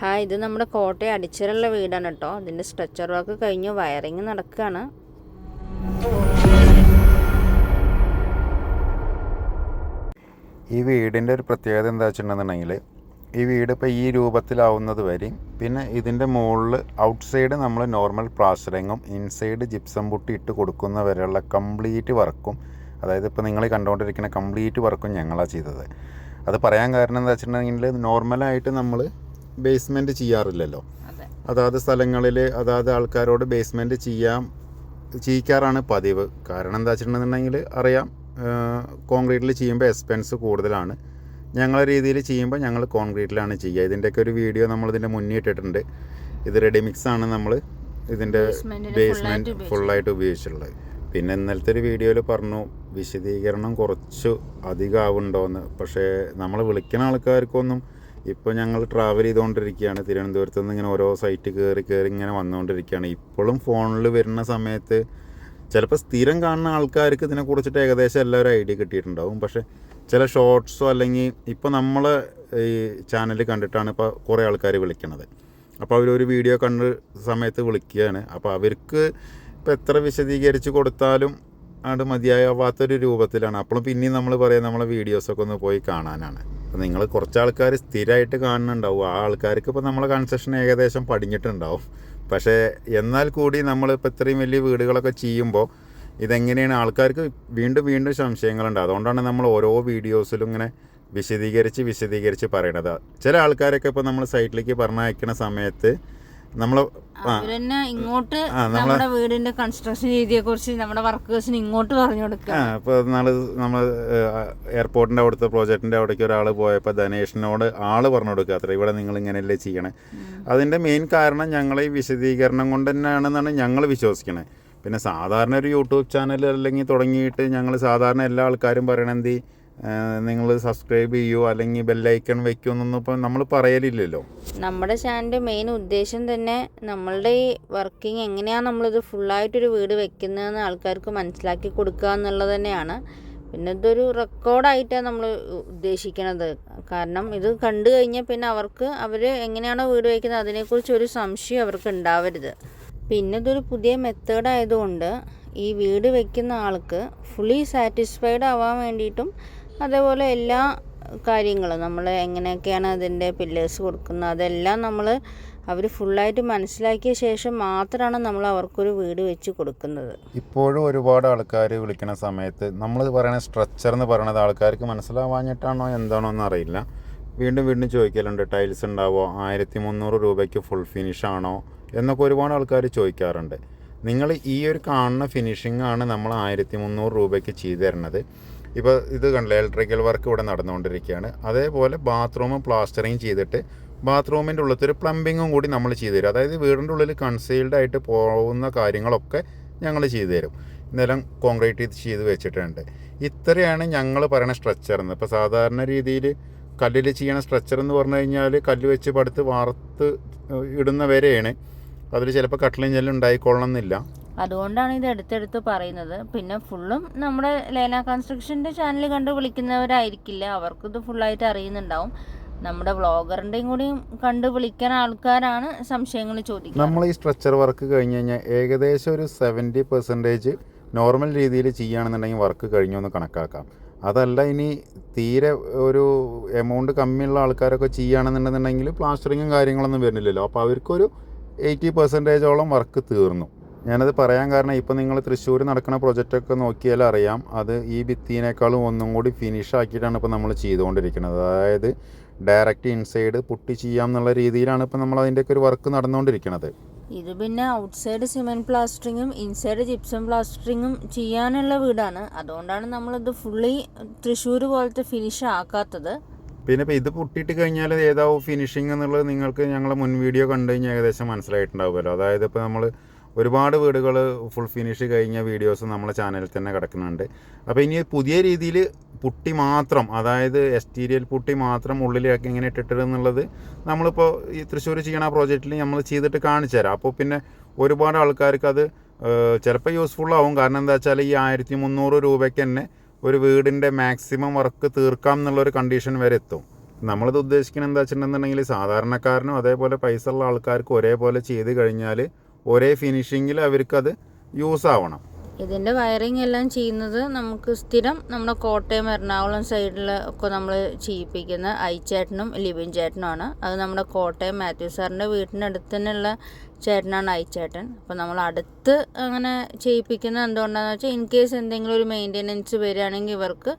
Hi ഇത് നമ്മുടെ കോട്ടയം അടിച്ചിലുള്ള വീടാണ് കേട്ടോ. അതിന്റെ സ്ട്രെച്ചർ വർക്ക് കഴിഞ്ഞു വയറിങ് നടക്കുകയാണ് ഈ വീടിന്റെ ഒരു പ്രത്യേകത എന്താ വെച്ചിട്ടുണ്ടെന്നുണ്ടെങ്കിൽ ഈ വീട് ഇപ്പോൾ ഈ രൂപത്തിലാവുന്നത് വരെ പിന്നെ ഇതിന്റെ മുകളിൽ ഔട്ട് സൈഡ് നമ്മൾ നോർമൽ പ്ലാസ്റ്ററിങ്ങും ഇൻസൈഡ് ജിപ്സം പുട്ടി ഇട്ട് കൊടുക്കുന്ന വരെയുള്ള കംപ്ലീറ്റ് വർക്കും അതായത് ഇപ്പോൾ നിങ്ങൾ കണ്ടുകൊണ്ടിരിക്കുന്ന കംപ്ലീറ്റ് വർക്കും ഞങ്ങളാണ് ചെയ്തത്. അത് പറയാൻ കാരണം എന്താ വെച്ചിട്ടുണ്ടെങ്കിൽ നോർമലായിട്ട് നമ്മൾ ബേസ്മെന്റ് ചെയ്യാറില്ലല്ലോ. അതെ. അതാത് സ്ഥലങ്ങളിൽ അതാത് ആൾക്കാരോട് ബേസ്മെന്റ് ചെയ്യാം ചെയ്യിക്കാറാണ് പതിവ്. കാരണം എന്താ വെച്ചിട്ടുണ്ടെന്നുണ്ടെങ്കിൽ അറിയാം കോൺക്രീറ്റിൽ ചെയ്യുമ്പോൾ എക്സ്പെൻസ് കൂടുതലാണ്. ഞങ്ങളെ രീതിയിൽ ചെയ്യുമ്പോൾ ഞങ്ങൾ കോൺക്രീറ്റിലാണ് ചെയ്യുക. ഇതിന്റെയൊക്കെ ഒരു വീഡിയോ നമ്മളിതിന്റെ മുന്നേ ഇട്ടിട്ടുണ്ട്. ഇത് റെഡിമിക്സ് ആണ് നമ്മൾ ഇതിന്റെ ബേസ്മെന്റ് ബേസ്മെന്റ് ഫുള്ളായിട്ട് ഉപയോഗിച്ചിട്ടുള്ളത്. പിന്നെ ഇന്നലത്തെ ഒരു വീഡിയോയിൽ പറഞ്ഞു വിശദീകരണം കുറച്ച് അധികം ആവുന്നുണ്ടോയെന്ന് പക്ഷേ നമ്മൾ വിളിക്കുന്ന ആൾക്കാർക്കൊന്നും ഇപ്പോൾ ഞങ്ങൾ ട്രാവൽ ചെയ്തുകൊണ്ടിരിക്കുകയാണ് തിരുവനന്തപുരത്ത് നിന്ന് ഇങ്ങനെ ഓരോ സൈറ്റ് കയറി കയറി ഇങ്ങനെ വന്നുകൊണ്ടിരിക്കുകയാണ് ഇപ്പോഴും ഫോണിൽ വരുന്ന സമയത്ത് ചിലപ്പോൾ സ്ഥിരം കാണുന്ന ആൾക്കാർക്ക് ഇതിനെക്കുറിച്ചിട്ട് ഏകദേശം എല്ലാവരും ഐഡിയ കിട്ടിയിട്ടുണ്ടാവും. പക്ഷേ ചില ഷോർട്സോ അല്ലെങ്കിൽ ഇപ്പോൾ നമ്മൾ ഈ ചാനൽ കണ്ടിട്ടാണ് ഇപ്പോൾ കുറേ ആൾക്കാർ വിളിക്കണത്. അപ്പോൾ അവരൊരു വീഡിയോ കണ്ട സമയത്ത് വിളിക്കുകയാണ് അപ്പോൾ അവർക്ക് ഇപ്പോൾ എത്ര വിശദീകരിച്ച് കൊടുത്താലും അത് മതിയാവാത്തൊരു രൂപത്തിലാണ്. അപ്പോഴും പിന്നെയും നമ്മൾ പറയാം നമ്മളെ വീഡിയോസൊക്കെ ഒന്ന് പോയി കാണാനാണ്. അപ്പോൾ നിങ്ങൾ കുറച്ച് ആൾക്കാർ സ്ഥിരമായിട്ട് കാണുന്നുണ്ടാവും. ആ ആൾക്കാർക്ക് ഇപ്പോൾ നമ്മളെ കൺസെഷൻ ഏകദേശം പടിഞ്ഞിട്ടുണ്ടാവും. പക്ഷേ എന്നാൽ കൂടി നമ്മളിപ്പോൾ ഇത്രയും വലിയ വീടുകളൊക്കെ ചെയ്യുമ്പോൾ ഇതെങ്ങനെയാണ്? ആൾക്കാർക്ക് വീണ്ടും വീണ്ടും സംശയങ്ങളുണ്ട്. അതുകൊണ്ടാണ് നമ്മൾ ഓരോ വീഡിയോസിലും ഇങ്ങനെ വിശദീകരിച്ച് വിശദീകരിച്ച് പറയണത്. ചില ആൾക്കാരൊക്കെ ഇപ്പോൾ നമ്മൾ സൈറ്റിലേക്ക് പറഞ്ഞയക്കുന്ന സമയത്ത് നമ്മൾ ആ. അവരെന്നെ ഇങ്ങോട്ട് നമ്മുടെ വീടിന്റെ കൺസ്ട്രക്ഷൻ രീതിയെ കുറിച്ച് നമ്മുടെ വർക്കേഴ്സിന് ഇങ്ങോട്ട് പറഞ്ഞു കൊടുക്കുക. നാളെ നമ്മൾ എയർപോർട്ടിന്റെ അവിടുത്തെ പ്രോജക്റ്റിന്റെ അവിടേക്ക് ഒരാൾ പോയപ്പോൾ ധനേഷിനോട് ആൾ പറഞ്ഞു കൊടുക്കുക അത്ര. ഇവിടെ നിങ്ങൾ ഇങ്ങനെയല്ലേ ചെയ്യണേ. അതിന്റെ മെയിൻ കാരണം ഞങ്ങളെ ഈ വിശദീകരണം കൊണ്ട് തന്നെയാണെന്നാണ് ഞങ്ങൾ വിശ്വസിക്കണേ. പിന്നെ സാധാരണ ഒരു യൂട്യൂബ് ചാനൽ അല്ലെങ്കിൽ തുടങ്ങിയിട്ട് ഞങ്ങൾ സാധാരണ എല്ലാ ആൾക്കാരും പറയണെന്ത് നിങ്ങൾ സബ്സ്ക്രൈബ് ചെയ്യൂ അല്ലെങ്കിൽ ബെല്ലൈക്കൺ വെക്കൂ എന്നൊന്നും ഇപ്പം നമ്മൾ പറയലില്ലല്ലോ. നമ്മുടെ ചാനലിന്റെ മെയിൻ ഉദ്ദേശം തന്നെ നമ്മളുടെ ഈ വർക്കിംഗ് എങ്ങനെയാണ് നമ്മളിത് ഫുള്ളായിട്ടൊരു വീട് വെക്കുന്നതെന്ന് ആൾക്കാർക്ക് മനസ്സിലാക്കി കൊടുക്കുക എന്നുള്ളത് തന്നെയാണ്. പിന്നെ ഇതൊരു റെക്കോർഡായിട്ടാണ് നമ്മൾ ഉദ്ദേശിക്കണത്. കാരണം ഇത് കണ്ടു കഴിഞ്ഞാൽ പിന്നെ അവർക്ക് അവർ എങ്ങനെയാണോ വീട് വയ്ക്കുന്നത് അതിനെക്കുറിച്ച് ഒരു സംശയം അവർക്ക് ഉണ്ടാവരുത്. പിന്നെ ഇതൊരു പുതിയ മെത്തേഡ് ആയതുകൊണ്ട് ഈ വീട് വയ്ക്കുന്ന ആൾക്ക് ഫുള്ളി സാറ്റിസ്ഫൈഡ് ആവാൻ വേണ്ടിയിട്ടും അതേപോലെ എല്ലാ കാര്യങ്ങളും നമ്മൾ എങ്ങനെയൊക്കെയാണ് അതിന്റെ പില്ലേഴ്സ് കൊടുക്കുന്നത് അതെല്ലാം നമ്മൾ അവർ ഫുള്ളായിട്ട് മനസ്സിലാക്കിയ ശേഷം മാത്രമാണ് നമ്മൾ അവർക്കൊരു വീട് വെച്ച് കൊടുക്കുന്നത്. ഇപ്പോഴും ഒരുപാട് ആൾക്കാർ വിളിക്കുന്ന സമയത്ത് നമ്മൾ പറയുന്ന സ്ട്രക്ചർ എന്ന് പറയുന്നത് ആൾക്കാർക്ക് മനസ്സിലാവാഞ്ഞിട്ടാണോ എന്താണോ എന്ന് അറിയില്ല. വീണ്ടും വീണ്ടും ചോദിക്കലുണ്ട് ടൈൽസ് ഉണ്ടാവോ? ആയിരത്തി മുന്നൂറ് രൂപയ്ക്ക് ഫുൾ ഫിനിഷ് ആണോ? എന്നൊക്കെ ഒരുപാട് ആൾക്കാർ ചോദിക്കാറുണ്ട്. നിങ്ങൾ ഈ ഒരു കാണുന്ന ഫിനിഷിംഗ് ആണ് നമ്മൾ ആയിരത്തി മുന്നൂറ് രൂപയ്ക്ക് ചെയ്തു തരുന്നത്. ഇപ്പോൾ ഇത് കണ്ടില്ല ഇലക്ട്രിക്കൽ വർക്ക് ഇവിടെ നടന്നുകൊണ്ടിരിക്കുകയാണ്. അതേപോലെ ബാത്റൂം പ്ലാസ്റ്ററിങ് ചെയ്തിട്ട് ബാത്റൂമിന്റെ ഉള്ളത്തെ ഒരു പ്ലംബിങ്ങും കൂടി നമ്മൾ ചെയ്തു തരും. അതായത് വീടിന്റെ ഉള്ളിൽ കൺസീൽഡ് ആയിട്ട് പോകുന്ന കാര്യങ്ങളൊക്കെ ഞങ്ങൾ ചെയ്തു തരും. നിലം കോൺക്രീറ്റ് ചെയ്ത് വെച്ചിട്ടുണ്ട്. ഇത്രയാണ് ഞങ്ങൾ പറയുന്ന സ്ട്രക്ചർ എന്ന് ഇപ്പോൾ സാധാരണ രീതിയിൽ കല്ലിൽ ചെയ്യണ സ്ട്രക്ചർ എന്ന് പറഞ്ഞു കഴിഞ്ഞാൽ കല്ല് വെച്ച് പടുത്ത് വാർത്ത് ഇടുന്ന വരെയാണ് അതിൽ ചിലപ്പോൾ കട്ടിലും ചെല്ലും ഉണ്ടായിക്കൊള്ളണം എന്നില്ല അതുകൊണ്ടാണ് ഇത് എടുത്തെടുത്ത് പറയുന്നത്. പിന്നെ ഫുള്ളും നമ്മുടെ ലേന കൺസ്ട്രക്ഷന്റെ ചാനൽ കണ്ട് വിളിക്കുന്നവരായിരിക്കില്ല. അവർക്കിത് ഫുള്ളായിട്ട് അറിയുന്നുണ്ടാവും. നമ്മുടെ വ്ളോഗറിന്റെയും കൂടി കണ്ട് വിളിക്കുന്ന ആൾക്കാരാണ് സംശയങ്ങൾ ചോദിക്കുന്നത്. നമ്മൾ ഈ സ്ട്രക്ചർ വർക്ക് കഴിഞ്ഞ് കഴിഞ്ഞാൽ ഏകദേശം ഒരു സെവന്റി പെർസെന്റേജ് നോർമൽ രീതിയിൽ ചെയ്യുകയാണെന്നുണ്ടെങ്കിൽ വർക്ക് കഴിഞ്ഞു എന്ന് കണക്കാക്കാം. അതല്ല ഇനി തീരെ ഒരു എമൗണ്ട് കമ്മിയുള്ള ആൾക്കാരൊക്കെ ചെയ്യുകയാണെന്നുണ്ടെന്നുണ്ടെങ്കിൽ പ്ലാസ്റ്ററിങ്ങും കാര്യങ്ങളൊന്നും വരുന്നില്ലല്ലോ. അപ്പോൾ അവർക്കൊരു എയ്റ്റി പെർസെന്റേജോളം വർക്ക് തീർന്നു. ഞാനത് പറയാൻ കാരണം ഇപ്പോൾ നിങ്ങൾ തൃശ്ശൂർ നടക്കുന്ന പ്രൊജക്റ്റൊക്കെ നോക്കിയാൽ അറിയാം. അത് ഈ ഭിത്തിനേക്കാളും ഒന്നും കൂടി ഫിനിഷ് ആക്കിയിട്ടാണ് ഇപ്പോൾ നമ്മൾ ചെയ്തുകൊണ്ടിരിക്കുന്നത്. അതായത് ഡയറക്റ്റ് ഇൻസൈഡ് പുട്ടി ചെയ്യാം എന്നുള്ള രീതിയിലാണ് ഇപ്പോൾ നമ്മൾ അതിന്റെയൊക്കെ ഒരു വർക്ക് നടന്നുകൊണ്ടിരിക്കുന്നത്. ഇത് പിന്നെ ഔട്ട്സൈഡ് സിമെന്റ് പ്ലാസ്റ്ററിങ്ങും ഇൻസൈഡ് ജിപ്സം പ്ലാസ്റ്ററിങ്ങും ചെയ്യാനുള്ള വീടാണ്. അതുകൊണ്ടാണ് നമ്മളിത് ഫുള്ളി തൃശ്ശൂർ പോലത്തെ ഫിനിഷ് ആക്കാത്തത്. പിന്നെ ഇപ്പോൾ ഇത് പൊട്ടിയിട്ട് കഴിഞ്ഞാൽ ഏതാവും ഫിനിഷിംഗ് എന്നുള്ളത് നിങ്ങൾക്ക് ഞങ്ങളെ മുൻ വീഡിയോ കണ്ടു കഴിഞ്ഞാൽ ഏകദേശം മനസ്സിലായിട്ടുണ്ടാവുമല്ലോ. അതായത് ഇപ്പോൾ നമ്മൾ ഒരുപാട് വീടുകൾ ഫുൾ ഫിനിഷ് കഴിഞ്ഞ വീഡിയോസ് നമ്മളെ ചാനലിൽ തന്നെ കിടക്കുന്നുണ്ട്. അപ്പോൾ ഇനി പുതിയ രീതിയിൽ പുട്ടി മാത്രം അതായത് എക്സ്റ്റീരിയൽ പുട്ടി മാത്രം ഉള്ളിലേക്ക് എങ്ങനെ ഇട്ടിട്ട് എന്നുള്ളത് നമ്മളിപ്പോൾ ഈ തൃശ്ശൂർ ചെയ്യണ പ്രോജക്റ്റിൽ നമ്മൾ ചെയ്തിട്ട് കാണിച്ചു തരാം. അപ്പോൾ പിന്നെ ഒരുപാട് ആൾക്കാർക്ക് അത് ചിലപ്പോൾ യൂസ്ഫുൾ ആവും. കാരണം എന്താ വെച്ചാൽ ഈ ആയിരത്തി മുന്നൂറ് രൂപയ്ക്ക് തന്നെ ഒരു വീടിന്റെ മാക്സിമം വർക്ക് തീർക്കാം എന്നുള്ളൊരു കണ്ടീഷൻ വരെ എത്തും. നമ്മളിത് ഉദ്ദേശിക്കുന്നത് എന്താ വെച്ചിട്ടുണ്ടെന്നുണ്ടെങ്കിൽ സാധാരണക്കാരനും അതേപോലെ പൈസ ഉള്ള ആൾക്കാർക്കും ഒരേപോലെ ചെയ്ത് കഴിഞ്ഞാൽ ഒരേ ഫിനിഷിങ്ങിൽ അവർക്കത് യൂസ് ആവണം. ഇതിന്റെ വയറിംഗ് എല്ലാം ചെയ്യുന്നത് നമുക്ക് സ്ഥിരം നമ്മുടെ കോട്ടയം എറണാകുളം സൈഡിൽ ഒക്കെ നമ്മൾ ചെയ്യിപ്പിക്കുന്ന ഐച്ചേട്ടനും ലിബിൻ ചേട്ടനുമാണ്. അത് നമ്മുടെ കോട്ടയം മാത്യു സാറിന്റെ വീട്ടിനടുത്ത് തന്നെയുള്ള ചേട്ടനാണ് ഐച്ചേട്ടൻ അപ്പോൾ നമ്മൾ അടുത്ത് അങ്ങനെ ചെയ്യിപ്പിക്കുന്നത് എന്തുകൊണ്ടാണെന്ന് വെച്ചാൽ ഇൻ കേസ് എന്തെങ്കിലും ഒരു മെയിന്റെനൻസ് വരികയാണെങ്കിൽ ഇവർക്ക്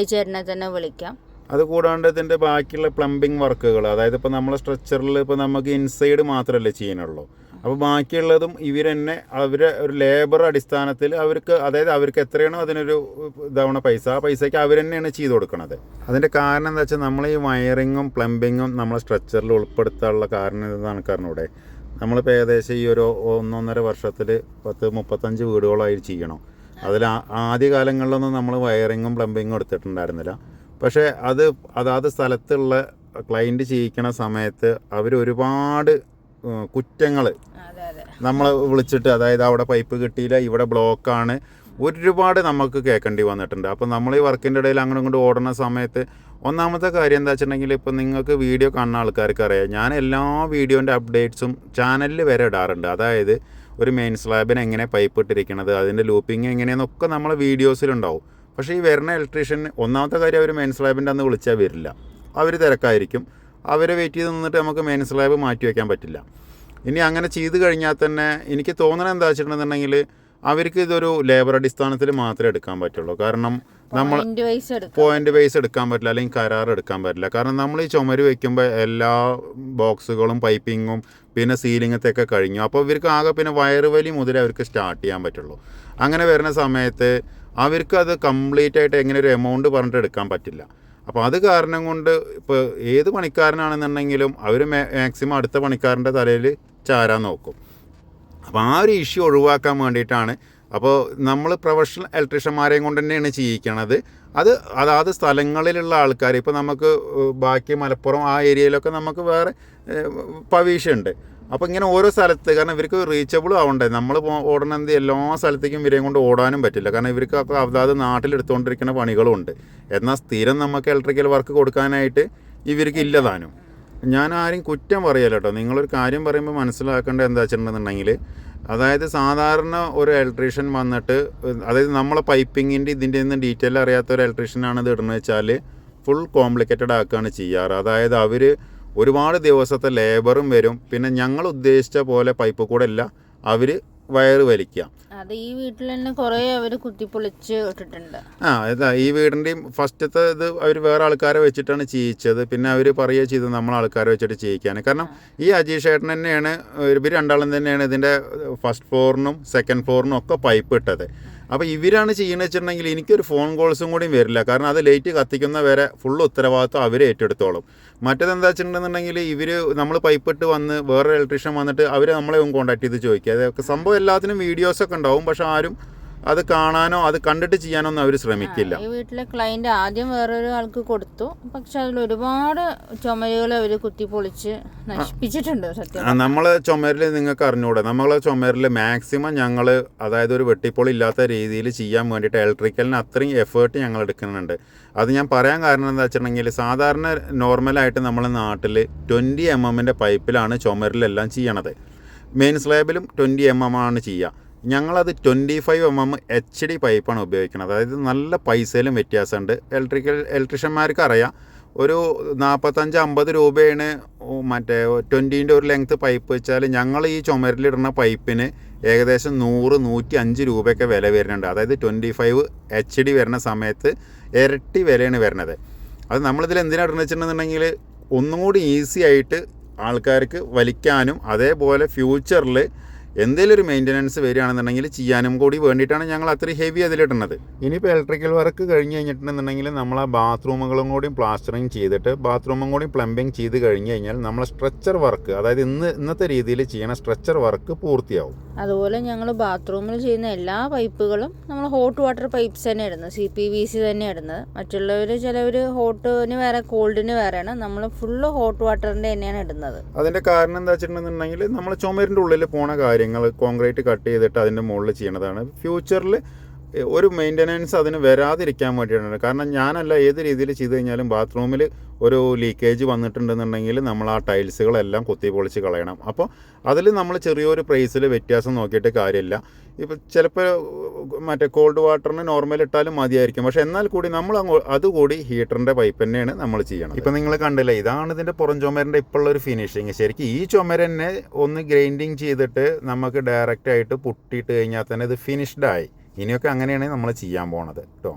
ഐച്ചേട്ടനെ തന്നെ വിളിക്കാം. അത് കൂടാണ്ട് ഇതിന്റെ ബാക്കിയുള്ള പ്ലംബിംഗ് വർക്കുകൾ അതായത് ഇപ്പോൾ നമ്മളെ സ്ട്രക്ചറിൽ ഇപ്പോൾ നമുക്ക് ഇൻസൈഡ് മാത്രമല്ലേ ചെയ്യാനുള്ളൂ. അപ്പോൾ ബാക്കിയുള്ളതും ഇവർ തന്നെ അവർ ഒരു ലേബർ അടിസ്ഥാനത്തിൽ അവർക്ക് അതായത് അവർക്ക് എത്രയാണോ അതിനൊരു ഇതാവണ പൈസ ആ പൈസയ്ക്ക് അവർ തന്നെയാണ് ചെയ്തു കൊടുക്കുന്നത് അതിന്റെ കാരണം എന്താ വെച്ചാൽ നമ്മൾ ഈ വയറിങ്ങും പ്ലംബിങ്ങും നമ്മളെ സ്ട്രക്ചറിൽ ഉൾപ്പെടുത്താനുള്ള കാരണം എന്താണ് കാരണം ഇവിടെ. നമ്മളിപ്പോൾ ഏകദേശം ഈ ഒരു ഒന്നൊന്നര വർഷത്തിൽ പത്ത് മുപ്പത്തഞ്ച് വീടുകളായി ചെയ്യണം. അതിൽ ആദ്യ കാലങ്ങളിലൊന്നും നമ്മൾ വയറിങ്ങും പ്ലംബിങ്ങും എടുത്തിട്ടുണ്ടായിരുന്നില്ല. പക്ഷേ അത് അതാത് സ്ഥലത്തുള്ള ക്ലയന്റ് ചെയ്യിക്കണ സമയത്ത് അവർ ഒരുപാട് കുറ്റങ്ങൾ നമ്മൾ വിളിച്ചിട്ട് അതായത് അവിടെ പൈപ്പ് കിട്ടിയില്ല ഇവിടെ ബ്ലോക്കാണ് ഒരുപാട് നമുക്ക് കേൾക്കേണ്ടി വന്നിട്ടുണ്ട്. അപ്പോൾ നമ്മൾ ഈ വർക്കിന്റെ ഇടയിൽ അങ്ങോട്ടും ഇങ്ങോട്ട് ഓടുന്ന സമയത്ത് ഒന്നാമത്തെ കാര്യം എന്താ വെച്ചിട്ടുണ്ടെങ്കിൽ ഇപ്പോൾ നിങ്ങൾക്ക് വീഡിയോ കാണുന്ന ആൾക്കാർക്ക് അറിയാം. ഞാൻ എല്ലാ വീഡിയോന്റെ അപ്ഡേറ്റ്സും ചാനലിൽ വരെ ഇടാറുണ്ട്. അതായത് ഒരു മെയിൻ സ്ലാബിന് എങ്ങനെ പൈപ്പ് ഇട്ടിരിക്കണത് അതിന്റെ ലൂപ്പിംഗ് എങ്ങനെയെന്നൊക്കെ നമ്മളെ വീഡിയോസിലുണ്ടാവും പക്ഷേ ഈ വരുന്ന ഇലക്ട്രീഷ്യൻ ഒന്നാമത്തെ കാര്യം അവർ മെയിൻ സ്ലാബിന്റെ അന്ന് വിളിച്ചാൽ വരില്ല. അവർ തിരക്കായിരിക്കും. അവരെ വെയിറ്റ് ചെയ്ത് നിന്നിട്ട് നമുക്ക് മെയിൻ സ്ലാബ് മാറ്റി വയ്ക്കാൻ പറ്റില്ല. ഇനി അങ്ങനെ ചെയ്ത് കഴിഞ്ഞാൽ തന്നെ എനിക്ക് തോന്നണത് എന്താ വെച്ചിട്ടുണ്ടെന്നുണ്ടെങ്കിൽ അവർക്ക് ഇതൊരു ലേബർ അടിസ്ഥാനത്തിൽ മാത്രമേ എടുക്കാൻ പറ്റുള്ളൂ. കാരണം നമ്മൾ പോയിന്റ് വൈസ് എടുക്കാൻ പറ്റില്ല അല്ലെങ്കിൽ കരാർ എടുക്കാൻ പറ്റില്ല. കാരണം നമ്മൾ ഈ ചുമര് വെക്കുമ്പോൾ എല്ലാ ബോക്സുകളും പൈപ്പിങ്ങും പിന്നെ സീലിങ്ങത്തൊക്കെ കഴിഞ്ഞു. അപ്പോൾ ഇവർക്ക് ആകെ പിന്നെ വയറ് വലി മുതലേ അവർക്ക് സ്റ്റാർട്ട് ചെയ്യാൻ പറ്റുള്ളൂ. അങ്ങനെ വരുന്ന സമയത്ത് അവർക്ക് അത് കംപ്ലീറ്റ് ആയിട്ട് എങ്ങനെ ഒരു എമൗണ്ട് പറഞ്ഞിട്ട് എടുക്കാൻ പറ്റില്ല. അപ്പോൾ അത് കാരണം കൊണ്ട് ഇപ്പോൾ ഏത് പണിക്കാരനാണെന്നുണ്ടെങ്കിലും അവർ മാക്സിമം അടുത്ത പണിക്കാരന്റെ തലയിൽ ചാരാൻ നോക്കും. അപ്പോൾ ആ ഒരു ഇഷ്യൂ ഒഴിവാക്കാൻ വേണ്ടിയിട്ടാണ്. അപ്പോൾ നമ്മൾ പ്രൊഫഷണൽ ഇലക്ട്രീഷ്യന്മാരെയും കൊണ്ട് തന്നെയാണ് ചെയ്യിക്കണത് അത് അതാത് സ്ഥലങ്ങളിലുള്ള ആൾക്കാർ ഇപ്പോൾ നമുക്ക് ബാക്കി മലപ്പുറം ആ ഏരിയയിലൊക്കെ നമുക്ക് വേറെ പവീഷുണ്ട് അപ്പോൾ ഇങ്ങനെ ഓരോ സ്ഥലത്ത് കാരണം ഇവർക്ക് റീച്ചബിൾ ആവണ്ടേ? നമ്മൾ ഓടണമെന്ത് എല്ലാ സ്ഥലത്തേക്കും ഇവരെയും കൊണ്ട് ഓടാനും പറ്റില്ല. കാരണം ഇവർക്ക് അതാത് നാട്ടിലെടുത്തുകൊണ്ടിരിക്കുന്ന പണികളും ഉണ്ട് എന്നാൽ സ്ഥിരം നമുക്ക് ഇലക്ട്രിക്കൽ വർക്ക് കൊടുക്കാനായിട്ട് ഇവർക്ക് ഇല്ലതാനും ഞാൻ ആരും കുറ്റം പറയല്ല കേട്ടോ നിങ്ങളൊരു കാര്യം പറയുമ്പോൾ മനസ്സിലാക്കേണ്ടത് എന്താ വെച്ചിട്ടുണ്ടെന്നുണ്ടെങ്കിൽ അതായത് സാധാരണ ഒരു ഇലക്ട്രീഷ്യൻ വന്നിട്ട് അതായത് നമ്മളെ പൈപ്പിങ്ങിന്റെ ഇതിന്റെ ഒന്നും ഡീറ്റെയിൽ അറിയാത്ത ഒരു ഇലക്ട്രീഷ്യനാണ് ഇത് ഇടുന്നത് വെച്ചാൽ ഫുൾ കോംപ്ലിക്കേറ്റഡ് ആക്കുകയാണ് ചെയ്യാറ്. അതായത് അവർ ഒരുപാട് ദിവസത്തെ ലേബറും വരും. പിന്നെ ഞങ്ങൾ ഉദ്ദേശിച്ച പോലെ പൈപ്പ് കൂടെ അല്ല അവർ വയറ് വലിക്കുക. അത് ഈ വീട്ടിൽ തന്നെ കുറേ അവർ കുത്തിപ്പൊളിച്ച് ഇട്ടിട്ടുണ്ട്. ആ അതാ ഈ വീടിന്റെയും ഫസ്റ്റത്തെ ഇത് അവർ വേറെ ആൾക്കാരെ വെച്ചിട്ടാണ് ചെയ്യിച്ചത് പിന്നെ അവർ പറയുക ചെയ്തത് നമ്മൾ ആൾക്കാരെ വെച്ചിട്ട് ചെയ്യിക്കാൻ കാരണം ഈ അജീഷ് ഏട്ടൻ തന്നെയാണ് ഇവർ രണ്ടാളും തന്നെയാണ് ഇതിന്റെ ഫസ്റ്റ് ഫ്ലോറിനും സെക്കൻഡ് ഫ്ലോറിനും ഒക്കെ പൈപ്പ് ഇട്ടത്. അപ്പോൾ ഇവരാണ് ചെയ്യുന്നത് വെച്ചിട്ടുണ്ടെങ്കിൽ എനിക്കൊരു ഫോൺ കോൾസും കൂടിയും വരില്ല. കാരണം അത് ലേറ്റ് കത്തിക്കുന്ന വരെ ഫുൾ ഉത്തരവാദിത്വം അവർ ഏറ്റെടുത്തോളും. മറ്റേതെന്താ വെച്ചിട്ടുണ്ടെന്നുണ്ടെങ്കിൽ ഇവർ നമ്മൾ പൈപ്പിട്ട് വന്ന് വേറൊരു ഇലക്ട്രീഷ്യൻ വന്നിട്ട് അവർ നമ്മളെ കോൺടാക്ട് ചെയ്ത് ചോദിക്കുക അതൊക്കെ സംഭവം എല്ലാത്തിനും വീഡിയോസൊക്കെ ഉണ്ടാവും. പക്ഷെ ആരും അത് കാണാനോ അത് കണ്ടിട്ട് ചെയ്യാനോ ഒന്നും അവർ ശ്രമിക്കില്ല ഈ വീട്ടിലെ ക്ലയന്റ് ആദ്യം വേറൊരു ആൾക്ക് കൊടുത്തു. പക്ഷെ അതിൽ ഒരുപാട് ചുമരുകൾ അവർ കുത്തിപ്പൊളിച്ച് നശിപ്പിച്ചിട്ടുണ്ട് സത്യം നമ്മളെ ചുമരിൽ നിങ്ങൾക്ക് അറിഞ്ഞൂടെ? നമ്മളെ ചുമരിൽ മാക്സിമം ഞങ്ങൾ അതായത് ഒരു വെട്ടിപ്പൊളി ഇല്ലാത്ത രീതിയിൽ ചെയ്യാൻ വേണ്ടിയിട്ട് ഇലക്ട്രിക്കലിന് അത്രയും എഫേർട്ട് ഞങ്ങൾ എടുക്കുന്നുണ്ട്. അത് ഞാൻ പറയാൻ കാരണം എന്താ വെച്ചിട്ടുണ്ടെങ്കിൽ സാധാരണ നോർമലായിട്ട് നമ്മളെ നാട്ടിൽ ട്വന്റി എം എമ്മിന്റെ പൈപ്പിലാണ് ചുമരിലെല്ലാം ചെയ്യണത്. മെയിൻ സ്ലാബിലും ട്വന്റി എം എം ആണ് ചെയ്യുക ഞങ്ങളത് twenty five M M H D പൈപ്പാണ് ഉപയോഗിക്കുന്നത്. അതായത് നല്ല പൈസയിലും വ്യത്യാസമുണ്ട്. ഇലക്ട്രിക്കൽ ഇലക്ട്രീഷ്യന്മാർക്ക് അറിയാം. ഒരു നാൽപ്പത്തഞ്ച് അമ്പത് രൂപയാണ് മറ്റേ ട്വന്റീന്റെ ഒരു ലെങ്ത് പൈപ്പ് വെച്ചാൽ ഞങ്ങൾ ഈ ചുമരിലിടുന്ന പൈപ്പിന് ഏകദേശം നൂറ് നൂറ്റി അഞ്ച് രൂപയൊക്കെ വില വരുന്നുണ്ട്. അതായത് ട്വന്റി ഫൈവ് എച്ച് ഡി വരുന്ന സമയത്ത് ഇരട്ടി വിലയാണ് വരുന്നത്. അത് നമ്മളിതിൽ എന്തിനാണ് ഇടുന്നത് വെച്ചിട്ടുണ്ടെന്നുണ്ടെങ്കിൽ ഒന്നും കൂടി ഈസി ആയിട്ട് ആൾക്കാർക്ക് വലിക്കാനും അതേപോലെ ഫ്യൂച്ചറിൽ എന്തെങ്കിലും ഒരു മെയിന്റനൻസ് വരികയാണെന്നുണ്ടെങ്കിൽ ചെയ്യാനും കൂടി വേണ്ടിയിട്ടാണ് ഞങ്ങൾ അത്രയും ഹെവി അതിലിടുന്നത്. ഇനിയിപ്പോൾ ഇലക്ട്രിക്കൽ വർക്ക് കഴിഞ്ഞ് കഴിഞ്ഞിട്ടുണ്ടെന്നുണ്ടെങ്കിൽ നമ്മൾ ആ ബാത്റൂമുകളും കൂടി പ്ലാസ്റ്ററിങ് ചെയ്തിട്ട് ബാത്റൂമും കൂടി പ്ലംബിങ് ചെയ്ത് കഴിഞ്ഞ് കഴിഞ്ഞാൽ നമ്മൾ സ്ട്രെച്ചർ വർക്ക് അതായത് ഇന്ന് ഇന്നത്തെ രീതിയിൽ ചെയ്യണ സ്ട്രെച്ചർ വർക്ക് പൂർത്തിയാവും. അതുപോലെ ഞങ്ങൾ ബാത്റൂമിൽ ചെയ്യുന്ന എല്ലാ പൈപ്പുകളും നമ്മൾ ഹോട്ട് വാട്ടർ പൈപ്പ്സ് തന്നെ ഇടുന്നത് സി പി വി സി തന്നെ ഇടുന്നത് മറ്റുള്ളവർ ചിലവർ ഹോട്ടിന് വേറെ കോൾഡിന് വേറെയാണ്. നമ്മൾ ഫുള്ള് ഹോട്ട് വാട്ടറിന്റെ തന്നെയാണ് ഇടുന്നത്. അതിന്റെ കാരണം എന്താ വെച്ചിട്ടുണ്ടെന്നുണ്ടെങ്കിൽ നമ്മൾ ചുമരിന്റെ ഉള്ളിൽ പോണ കാര്യങ്ങൾ കോൺക്രീറ്റ് കട്ട് ചെയ്തിട്ട് അതിന്റെ മുകളിൽ ചെയ്യണതാണ്. ഫ്യൂച്ചറിൽ ഒരു മെയിന്റനൻസ് അതിന് വരാതിരിക്കാൻ വേണ്ടിയിട്ടാണ്. കാരണം ഞാനല്ല ഏത് രീതിയിൽ ചെയ്ത് കഴിഞ്ഞാലും ബാത്റൂമിൽ ഒരു ലീക്കേജ് വന്നിട്ടുണ്ടെന്നുണ്ടെങ്കിൽ നമ്മൾ ആ ടൈൽസുകളെല്ലാം കുത്തി പൊളിച്ച് കളയണം. അപ്പോൾ അതിൽ നമ്മൾ ചെറിയൊരു പ്രൈസിൽ വ്യത്യാസം നോക്കിയിട്ട് കാര്യമില്ല. ഇപ്പോൾ ചിലപ്പോൾ മറ്റേ കോൾഡ് വാട്ടറിന് നോർമൽ ഇട്ടാലും മതിയായിരിക്കും. പക്ഷെ എന്നാൽ കൂടി നമ്മൾ അതുകൂടി ഹീറ്ററിന്റെ പൈപ്പ് തന്നെയാണ് നമ്മൾ ചെയ്യണം ഇപ്പം നിങ്ങൾ കണ്ടില്ലേ ഇതാണ് ഇതിന്റെ പുറം ചുമരിന്റെ ഇപ്പോഴുള്ള ഒരു ഫിനിഷിങ് ശരിക്കും ഈ ചുമര തന്നെ ഒന്ന് ഗ്രൈൻഡിങ് ചെയ്തിട്ട് നമുക്ക് ഡയറക്റ്റ് ആയിട്ട് പുട്ടിയിട്ട് കഴിഞ്ഞാൽ തന്നെ ഇത് ഫിനിഷ്ഡായി ഇനിയൊക്കെ അങ്ങനെയാണ് നമ്മൾ ചെയ്യാൻ പോണത്. കേട്ടോ